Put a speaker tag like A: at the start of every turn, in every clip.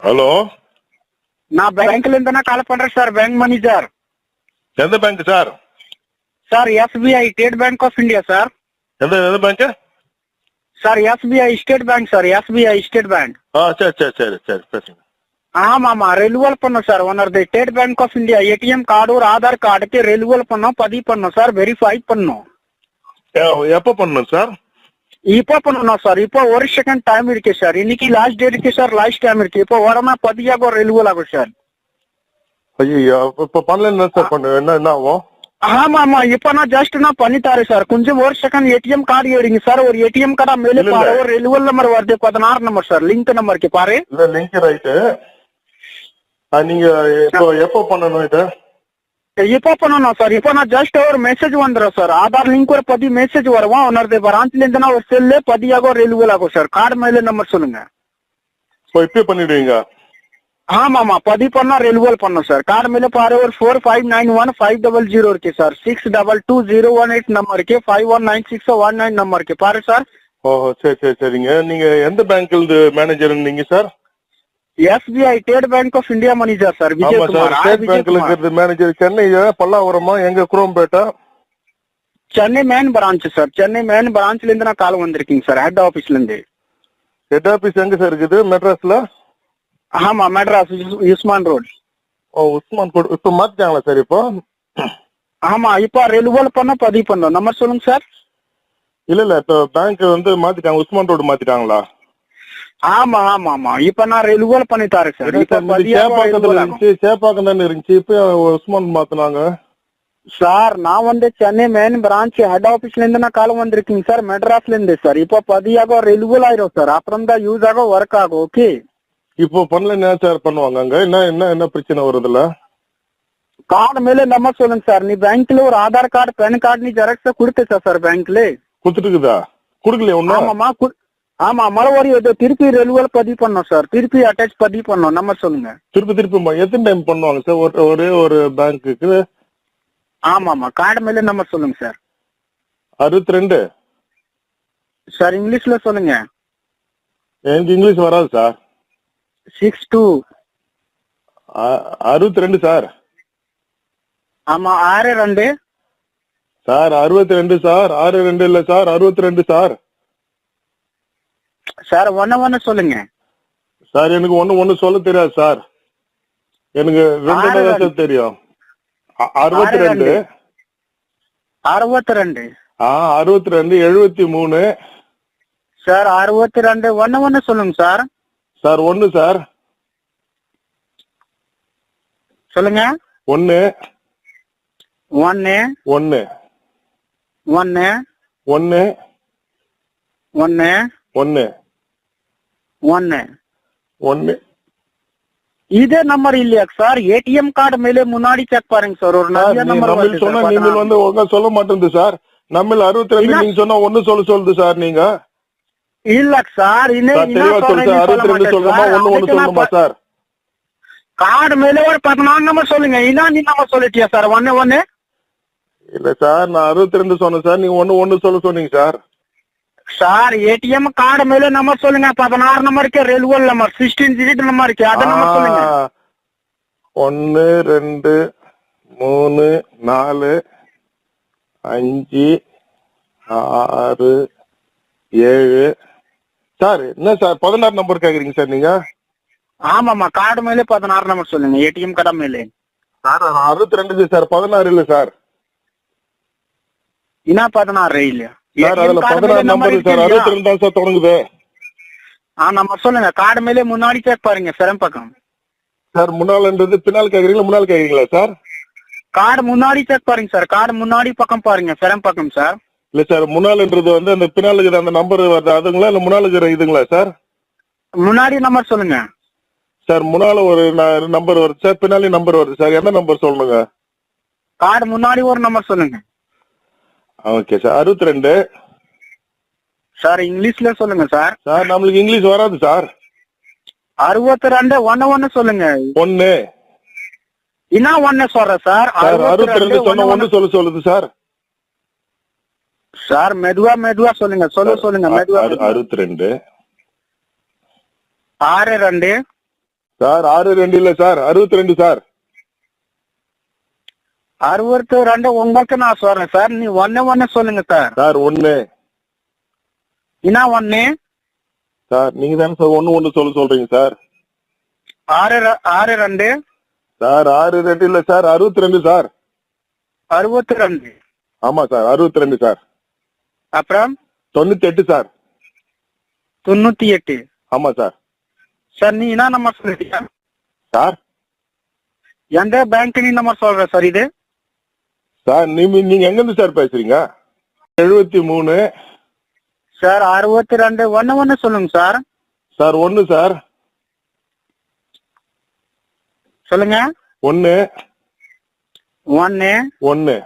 A: Hello
B: நான் பேங்க்ல இருந்து நான் கால் பண்றேன் சார் பேங்க் மேனேஜர்
A: எந்த bank sir
B: sir SBI state bank of India sir
A: எந்த எந்த bank
B: sir SBI state bank sir SBI state bank
A: ஆ சரி சரி சரி சரி பேசுங்க
B: ஆமா ஆமா ரெனுவல் பண்ணோம் sir ஒன்னது state bank of India ATM card ஒரு ஆதார் கார்டுக்கு ரெனுவல் பண்ணோம் பதிவு பண்ணோம் சார் வெரிஃபை பண்ணோம்
A: எப்போ பண்ணணும் சார்
B: இப்போ பண்ணணும் சார் இப்போ ஒரு செகண்ட் டைம் இருக்கு சார் இன்னைக்கு லாஸ்ட் டேட் இருக்கு சார் லாஸ்ட் டைம் இருக்கு இப்போ உடனே பதியாக ரெனுவல் ஆகும் சார்
A: ஐயோ இப்போ பண்ணல சார் பண்ணு. என்ன என்ன ஆகும்?
B: ஆமா ஆமா இப்ப நான் ஜஸ்ட் நான் பண்ணித்தாரு சார் கொஞ்சம் ஒரு செகண்ட் ஏடிஎம் கார்டு எடுங்க சார் ஒரு ஏடிஎம் கார்டா மேலே பாரு. ஒரு ரெனுவல் நம்பர் வருது. பதினாறு நம்பர் சார் லிங்க் நம்பருக்கு பாரு.
A: இல்ல லிங்க் ரைட்டு நீங்க இப்போ எப்போ பண்ணணும் இது?
B: இப்போ பண்ணணும் சார் இப்போ நான் ஜஸ்ட் ஒரு மெசேஜ் வந்துடும் சார் ஆதார் லிங்க் ஒரு பதி மெசேஜ் வருவோம் உன்னது பிரான்ச்ல இருந்து நான் ஒரு செல்லு பதியாக ரெனுவல் ஆகும் சார் கார்டு மேல நம்பர் சொல்லுங்க
A: இப்போ இப்பயே பண்ணிடுவீங்க
B: ஆமா ஆமா பதிவு பண்ணா ரெனுவல் பண்ணும் சார் கார்டு மேல பாரு ஒரு four five nine one five double zero இருக்கு sir six double two zero one eight number இருக்கு five one nine six one nine number இருக்கு பாரு சார்
A: ஓ சரி சரி சரிங்க நீங்க எந்த பேங்க்ல மேனேஜர் நீங்க sir
B: SBI state bank of India manager sir Vijayakumar R
A: state பேங்க்ல இருக்கிறது மேனேஜர் சென்னை பல்லாவரமா எங்க குரோம்பேட்டா?
B: Chennai main branch sir Chennai main பிரான்ச்ல இருந்து நான் கால் வந்திருக்கீங்க சார் ஹெட் ஆபீஸ்ல இருந்து
A: ஹெட் ஆபீஸ் எங்க சார் இருக்குது? மெட்ராஸ்ல?
B: ஆமா மெட்ராஸ் யுஸ்மான் ரோட்.
A: ஓ உஸ்மான் கோட் இப்போ மாத்திட்டாங்களா சார் இப்போ?
B: ஆமா இப்போ ரெனுவல் பண்ண பதிவு பண்ணோம். நம்பர் சொல்லுங்க சார்
A: இல்ல இல்ல இப்போ பேங்க் வந்து மாத்திட்டாங்க. உஸ்மான் ரோடு மாத்திட்டாங்களா?
B: ஆமா ஆமா ஆமா. இப்ப நான் ரெனுவல் பண்ணி தரேன் சார். இப்ப
A: சேப்பாக்கத்துல. இருந்துச்சு? சேப்பாக்கம் தானே இருந்துச்சு? இப்போ உஸ்மான் மாத்தினாங்க?
B: சார் நான் வந்து சென்னை மெயின் பிரான்ச் ஹெட் ஆபீஸ்ல இருந்து நான் கால் வந்திருக்கீங்க சார் மெட்ராஸ்ல இருந்து சார். இப்போ பதியாக ரெனுவல் ஆயிரும் சார். அப்புறம் தான் யூஸ் ஆகும் ஒர்க் ஆகும் ஓகே
A: இப்போ பண்ணல என்ன சார் பண்ணுவாங்க அங்க? என்ன என்ன என்ன பிரச்சனை வருதுல்ல
B: கார்டு மேல நம்பர் சொல்லுங்க சார். நீ பேங்க்ல ஒரு ஆதார் கார்டு பேன் கார்டு நீ ஜெராக்ஸ் கொடுத்த சார் பேங்க்ல
A: குடுத்துட்டுக்குதா குடுக்கலையா ஒண்ணும்?
B: ஆமாமா ஆமா இது திருப்பி ரெனுவல் பதிவு பண்ணோம் சார் திருப்பி அட்டாச் பதிவு பண்ணோம். நம்பர் சொல்லுங்க.
A: திருப்பி திருப்பி எத்தனை டைம் பண்ணுவாங்க சார் ஒரு ஒரே ஒரு பேங்க்குக்கு
B: ஆமாமா கார்டு மேல நம்பர் சொல்லுங்க சார்
A: அறுபத்தி ரெண்டு
B: சார் இங்கிலீஷ்ல சொல்லுங்க.
A: எனக்கு இங்கிலீஷ் வராது சார்
B: சிக்ஸ் டூ
A: அறுபத்தி ரெண்டு சார்
B: ஆமா ஆறு ரெண்டு.
A: சார் அறுபத்தி ரெண்டு சார் ஆறு ரெண்டு இல்ல சார் அறுபத்தி ரெண்டு சார்
B: சார் ஒன்னு ஒன்னு சொல்லுங்க.
A: சார் எனக்கு ஒண்ணு ஒண்ணு சொல்ல தெரியாது சார். எனக்கு ரெண்டு தான் தெரியும். அறுபத்தி ரெண்டு.
B: அறுபத்தி ரெண்டு.
A: ஆ அறுபத்தி ரெண்டு எழுபத்தி மூணு.
B: சார் அறுபத்தி ரெண்டு. ஒன்னு ஒன்னு சொல்லுங்க சார்.
A: சார் ஒண்ணு சார்.
B: சொல்லுங்க.
A: ஒண்ணு.
B: ஒன்னு
A: ஒண்ணு.
B: ஒன்னு
A: ஒண்ணு.
B: ஒன்னு
A: ஒண்ணு
B: ஒன்னு. இதே நம்பர் இல்லையா சார்? ஏடிஎம் கார்டு மேலே முன்னாடி செக் பாருங்க சார். ஒரு நிறைய நம்பர்
A: நம்ம
B: வருது
A: சொன்னா
B: சார்,
A: நீங்கள். வந்து ஒழுங்கா சொல்ல மாட்டேங்குது சார். நம்ம அறுபத்தி ரெண்டு
B: என்ன?
A: நீங்க சொன்னா ஒண்ணு சொல்ல சொல்லுது சார் நீங்க.
B: இல்ல சார் இன்னும்
A: சார் தெளிவா சார் அறுபத்தி ரெண்டு சொல்லுமா. ஒண்ணு ஒண்ணு
B: ப-
A: சார்?
B: கார்டு மேலே ஒரு பதினாறு நம்பர் சொல்லுங்க. என்ன நீ நம்பர் சொல்லிட்டியா சார்? ஒன்னு ஒன்னு.
A: இல்ல சார் நான் அறுபத்தி ரெண்டு சொன்னேன் சார். நீங்க ஒண்ணு ஒண்ணு சொல்ல சொன்னீங்க சார்.
B: சார் ஏடிஎம் கார்டு மேலே நம்பர் சொல்லுங்க. பதினாறு நம்பருக்கு renewal number sixteen digit number இருக்கு அத நம்பர் சொல்லுங்க.
A: ஒண்ணு ரெண்டு மூணு நாலு அஞ்சு ஆறு ஏழு. சார் என்ன சார் பதினாறு நம்பர் கேக்குறீங்க சார் நீங்க?
B: ஆமாமா கார்டு மேலே பதினாறு நம்பர் சொல்லுங்க ஏடிஎம் கடை மேலே.
A: சார் அறுபத்தி ரெண்டு சார் பதினாறு இல்ல சார்.
B: என்ன பதினாறு இல்லையா?
A: சார் அதுல பதினாறு நம்பர் சார்? அறுபத்தி ரெண்டு தான் சார் தொடங்குது.
B: ஆ நம்பர் சொல்லுங்க. கார்டு மேலே முன்னாடி செக் பாருங்க சிரம் பக்கம்
A: சார் முன்னால்ன்றது பின்னால் கேக்குறீங்களா முன்னால் கேக்குறீங்களா சார்?
B: கார்டு முன்னாடி செக் பாருங்க சார். கார்டு முன்னாடி பக்கம் பாருங்க சிரம் பக்கம் சார்.
A: இல்ல சார் முன்னால்ன்றது வந்து அந்த பின்னால் இருக்கிற அந்த நம்பர் வருது அதுங்களா இல்ல முன்னால் இருக்கிற இதுங்களா சார்?
B: முன்னாடி நம்பர் சொல்லுங்க.
A: சார் முன்னால ஒரு நம்பர் வருது சார் பின்னாலே நம்பர் வருது சார். எந்த நம்பர் சொல்லணுங்க?
B: கார்டு முன்னாடி ஒரு நம்பர் சொல்லுங்க.
A: ஓகே சார் அறுபத்தி ரெண்டு
B: சார் இங்கிலீஷ்ல சொல்லுங்க சார்
A: சார் நம்மளுக்கு இங்கிலீஷ் வராது சார்
B: அறுபத்தி ரெண்டு ஒன்னு ஒன்னு சொல்லுங்க
A: ஒன்னு
B: என்ன ஒன்னு சொல்றேன் சார்
A: அறுபத்தி ரெண்டு சொன்ன
B: ஒண்ணு
A: சொல்ல சொல்லுது சார்
B: சார் மெதுவா மெதுவா சொல்லுங்க சொல்ல சொல்லுங்க மெதுவா.
A: அறுபத்தி ரெண்டு
B: ஆறு ரெண்டு.
A: சார் ஆறு ரெண்டு இல்ல சார் அறுபத்தி ரெண்டு சார்
B: அறுபத்தி ரெண்டு உங்களுக்கு நான் சொல்றேன். சார் நீ ஒன்னு ஒன்னு சொல்லுங்க சார்.
A: சார் ஒண்ணு.
B: என்ன ஒன்னு
A: சார் நீங்க தானே சார் ஒண்ணு ஒண்ணு சொல்ல சொல்றீங்க சார்.
B: ஆறு ஆறு ரெண்டு?
A: சார் ஆறு ரெண்டு இல்ல சார் அறுபத்தி ரெண்டு சார்.
B: அறுபத்தி ரெண்டு.
A: ஆமா சார் அறுபத்தி ரெண்டு சார்.
B: அப்புறம்?
A: தொண்ணூத்தி எட்டு சார்.
B: தொண்ணூத்தி எட்டு
A: ஆமா சார்.
B: சார் நீ என்ன நம்பர் சொல்லிட்டியா
A: சார்?
B: எந்த பேங்க் நீ நம்பர் சொல்ற சார் இது?
A: சார் நீங்க நீங்க எங்க இருந்து சார் பேசுறீங்க? எழுபத்தி மூணு.
B: சார் அறுபத்தி ரெண்டு. ஒன்னு ஒன்னு சொல்லுங்க சார்.
A: சார் ஒண்ணு சார்.
B: சொல்லுங்க.
A: ஒண்ணு.
B: ஒன்னு
A: ஒண்ணு.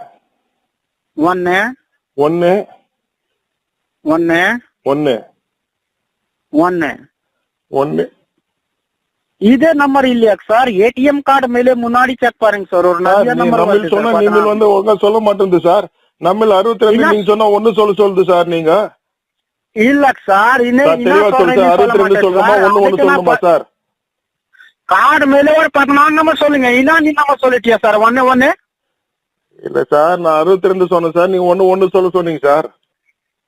B: ஒன்னு
A: ஒண்ணு.
B: ஒன்னு
A: ஒண்ணு.
B: ஒன்னு
A: ஒண்ணு.
B: இதே நம்பர் இல்லையா சார்? ஏடிஎம் கார்டு மேலே முன்னாடி செக் பாருங்க சார். ஒரு
A: நம்ம சொன்னா நீங்கள் வந்து ஒழுங்கா சொல்ல மாட்டேங்குது சார். நம்ம அறுபத்தி ரெண்டு. நீங்க சொன்னா ஒண்ணு சொல்ல சொல்லுது சார் நீங்க.
B: இல்ல சார்
A: அறுபத்தி ரெண்டு சொல்றோமா ஒண்ணு ஒண்ணு சொல்லணுமா சார்?
B: கார்டு மேலே ஒரு நம்பர் சொல்லுங்க. என்ன நீ நம்பர் சொல்லிட்டியா சார்? ஒன்னு ஒன்னு
A: இல்ல சார் நான் அறுபத்தி ரெண்டு சொன்னேன் சார். நீங்க ஒண்ணு ஒண்ணு சொல்ல சொன்னீங்க சார்.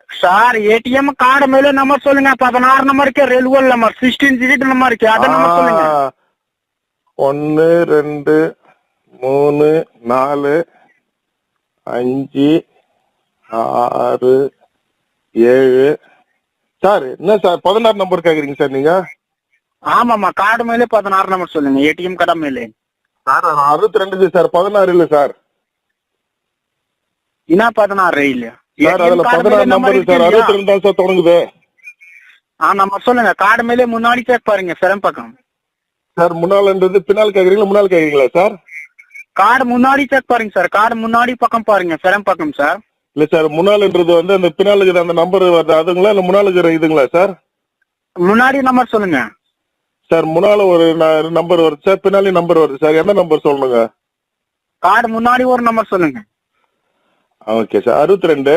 B: சார் ஏடிஎம் கார்டு மேலே நம்பர் சொல்லுங்க. பதினாறு நம்பருக்கு ரெல்வல் நம்பர் சிக்ஸ்டீன் டிஜிட் நம்பர் இருக்கு அத நம்பர் சொல்லுங்க.
A: ஒண்ணு ரெண்டு மூணு நாலு அஞ்சு ஆறு ஏழு. சார் என்ன சார் பதினாறு நம்பர் கேக்குறீங்க சார் நீங்க?
B: ஆமாமா கார்டு மேலே பதினாறு நம்பர் சொல்லுங்க ஏடிஎம் கார்டு மேலே.
A: சார் அறுபத்தி ரெண்டு சார் பதினாறு இல்ல சார்.
B: என்ன பதினாறு இல்ல
A: சார் அதுல பதினாறு நம்பர் சார் அறுபத்தி ரெண்டு தான் சார் தொடங்குது.
B: ஆ நம்பர் சொல்லுங்க. கார்டு மேலே முன்னாடி செக் பாருங்க சிரம் பக்கம்
A: சார் முன்னால்ன்றது பின்னால் கேக்குறீங்களா முன்னால் கேக்குறீங்களா சார்
B: கார்டு முன்னாடி செக் பாருங்க சார் கார்டு முன்னாடி பக்கம் பாருங்க சிரம் பக்கம் சார்
A: இல்ல சார் முன்னால்ன்றது வந்து அந்த பின்னால் இருக்கிற அந்த நம்பர் வருது அதுங்களா இல்ல முன்னால் இருக்கிற இதுங்களா சார்
B: முன்னாடி நம்பர் சொல்லுங்க.
A: சார் முன்னால ஒரு நம்பர் வருது சார் பின்னாடி நம்பர் வருது சார் எந்த நம்பர் சொல்லணுங்க?
B: கார்டு முன்னாடி ஒரு நம்பர் சொல்லுங்க.
A: ஓகே சார் அறுபத்தி ரெண்டு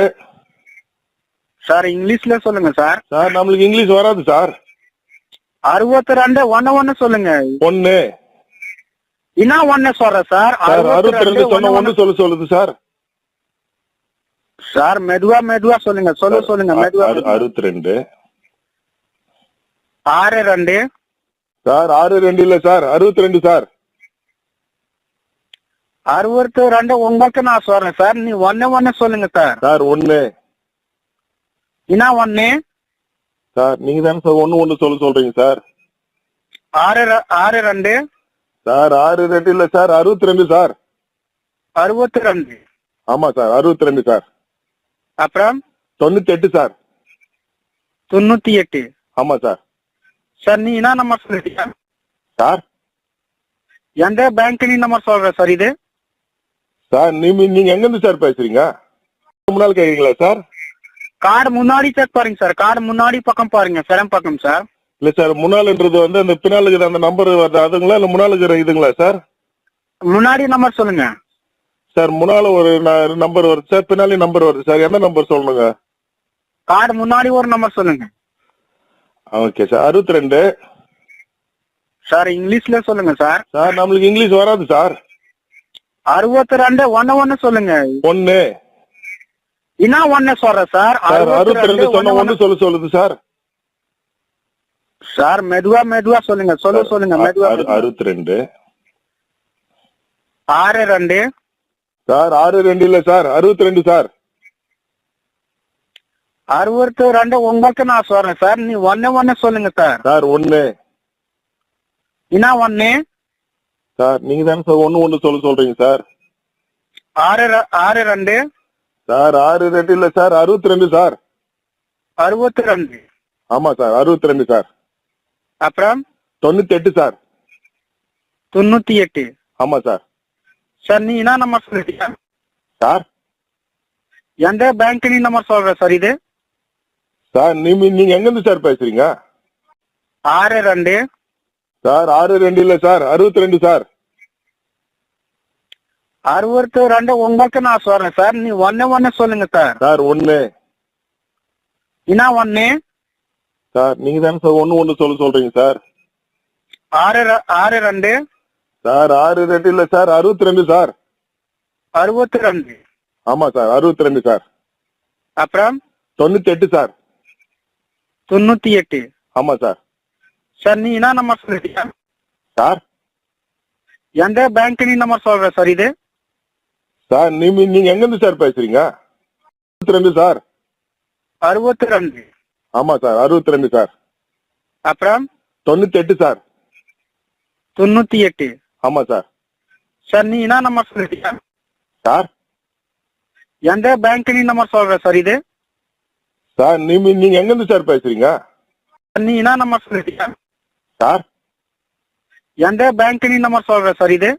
B: சார் இங்கிலீஷ்ல சொல்லுங்க சார்.
A: சார் நம்மளுக்கு இங்கிலீஷ் வராது சார்.
B: அறுபத்தி ரெண்டு ஒன்னு ஒன்னு சொல்லுங்க.
A: ஒண்ணு
B: என்ன ஒன்னு சொல்ற சார்?
A: அறுபத்தி ரெண்டு சொன்ன ஒண்ணு சொல்ல சொல்லுது சார்.
B: சார் மெதுவா மெதுவா சொல்லுங்க சொல்ல சொல்லுங்க மெதுவா
A: அறு- அறுபத்தி ரெண்டு
B: ஆறு ரெண்டு.
A: சார் ஆறு ரெண்டு இல்ல சார். அறுபத்தி ரெண்டு சார்.
B: அறுபத்தி ரெண்டு உங்களுக்கு நான் சொல்றேன். சார் நீ ஒன்னு ஒன்னு சொல்லுங்க சார்.
A: சார் ஒண்ணு.
B: என்ன ஒன்னு
A: சார் நீங்க தானே சார் ஒண்ணு ஒண்ணு சொல்ல சொல்றீங்க சார்.
B: ஆறு ஆறு ரெண்டு.
A: சார் ஆறு ரெண்டு இல்ல சார் அறுபத்தி ரெண்டு சார்.
B: அறுபத்தி ரெண்டு.
A: ஆமா சார் அறுபத்தி ரெண்டு சார்.
B: அப்புறம்?
A: தொண்ணூத்தி எட்டு சார்.
B: தொண்ணூத்தி எட்டு
A: ஆமா சார்.
B: சார் நீ என்ன நம்பர் சொல்லிட்டியா
A: சார்?
B: எந்த பேங்க் நீ நம்பர் சொல்ற சார் இது?
A: சார் நீங்க நீங்க எங்க இருந்து சார் பேசுறீங்க? முன்னால் கேக்குறீங்களா சார்?
B: கார்டு முன்னாடி செக் பாருங்க சார். கார்டு முன்னாடி பக்கம் பாருங்க. சிரம் பக்கம் சார்.
A: இல்ல சார் முன்னால்ன்றது வந்து அந்த பின்னால் இருக்கிற அந்த நம்பர் வருது. அதுங்களா இல்ல முன்னால் இருக்கிற இதுங்களா சார்?
B: முன்னாடி நம்பர் சொல்லுங்க.
A: சார் முன்னால ஒரு நம்பர் வருது சார். பின்னாடி நம்பர் வருது சார். எந்த நம்பர் சொல்லணுங்க?
B: கார்டு முன்னாடி ஒரு நம்பர் சொல்லுங்க.
A: Okay sir. அறுபத்தி ரெண்டு.
B: சார் இங்கிலீஷ்ல சொல்லுங்க சார்.
A: சார் நம்மளுக்கு இங்கிலீஷ் வராது சார்.
B: அறுபத்தி ரெண்டு ஒன்னு ஒன்னு சொல்லுங்க.
A: ஒண்ணு.
B: என்ன ஒன்னு சொல்ற சார்?
A: அறுபத்தி ரெண்டு சொன்ன
B: ஒண்ணு
A: சொல்ல சொல்லுது சார்.
B: சார் மெதுவா மெதுவா சொல்லுங்க சொல்ல சொல்லுங்க மெதுவா
A: அறு- அறுபத்தி ரெண்டு
B: ஆறு ரெண்டு.
A: சார் ஆறு ரெண்டு இல்ல சார். அறுபத்தி ரெண்டு சார்.
B: அறுபத்தி ரெண்டு உங்களுக்கு நான் சொல்றேன் சார். நீ ஒன்னு ஒன்னு சொல்லுங்க சார்.
A: சார் ஒண்ணு.
B: என்ன ஒன்னு
A: சார் நீங்க தானே சார் ஒண்ணு ஒண்ணு சொல்ல சொல்றீங்க சார்.
B: ஆறு ஆறு ரெண்டு.
A: சார் ஆறு ரெண்டு இல்ல சார் அறுபத்தி ரெண்டு சார்.
B: அறுபத்தி ரெண்டு.
A: ஆமா சார் அறுபத்தி ரெண்டு சார்.
B: அப்புறம்?
A: தொண்ணூத்தி எட்டு சார்.
B: தொண்ணூத்தி எட்டு.
A: ஆமா சார்.
B: சார் நீ என்ன நம்பர் சொல்லிட்டியா?
A: சார்?
B: எந்த பேங்க் நீ நம்பர் சொல்ற சார் இது?
A: சார் நீங்க நீங்க எங்க இருந்து சார் பேசுறீங்க?
B: ஆறு ரெண்டு.
A: சார் ஆறு ரெண்டு இல்ல சார். அறுபத்தி ரெண்டு சார்.
B: அறுபத்தி ரெண்டு உங்களுக்கு நான் சொல்றேன் சார். நீ ஒன்னு ஒன்னு சொல்லுங்க சார்.
A: சார் ஒண்ணு.
B: என்ன ஒன்னு
A: சார் நீங்க தானே சார் ஒண்ணு ஒண்ணு சொல்ல சொல்றீங்க சார்.
B: ஆறு ஆறு ரெண்டு.
A: சார் ஆறு ரெண்டு இல்ல சார். அறுபத்தி ரெண்டு சார்.
B: அறுபத்தி ரெண்டு.
A: ஆமா சார் அறுபத்தி ரெண்டு சார்.
B: அப்புறம்?
A: தொண்ணூத்தி எட்டு சார்.
B: தொண்ணூத்தி எட்டு.
A: ஆமா சார்.
B: சார் நீ என்ன நம்பர் சொல்லிட்டியா?
A: சார்
B: எந்த பேங்க் நீ நம்பர் சொல்ற சார் இது?
A: சார் நீங்க நீங்க எங்க இருந்து சார் பேசுறீங்க? அறுபத்தி ரெண்டு சார்
B: அறுபத்தி ரெண்டு
A: ஆமா சார் அறுபத்தி ரெண்டு சார்
B: அப்புறம்?
A: தொண்ணூத்தி எட்டு சார்
B: தொண்ணூத்தி எட்டு
A: ஆமா சார்
B: சார் நீ என்ன நம்பர் சொல்லிட்டியா?
A: சார்
B: எந்த பேங்க் நீ நம்பர் சொல்ற சார் இது?
A: சார் நீங்க நீங்க எங்க இருந்து சார் பேசுறீங்க
B: நீ என்ன நம்பர் சொல்லிட்டியா?
A: சார்?
B: எந்த பேங்க் நம்பர் சொல்ற சார் இது?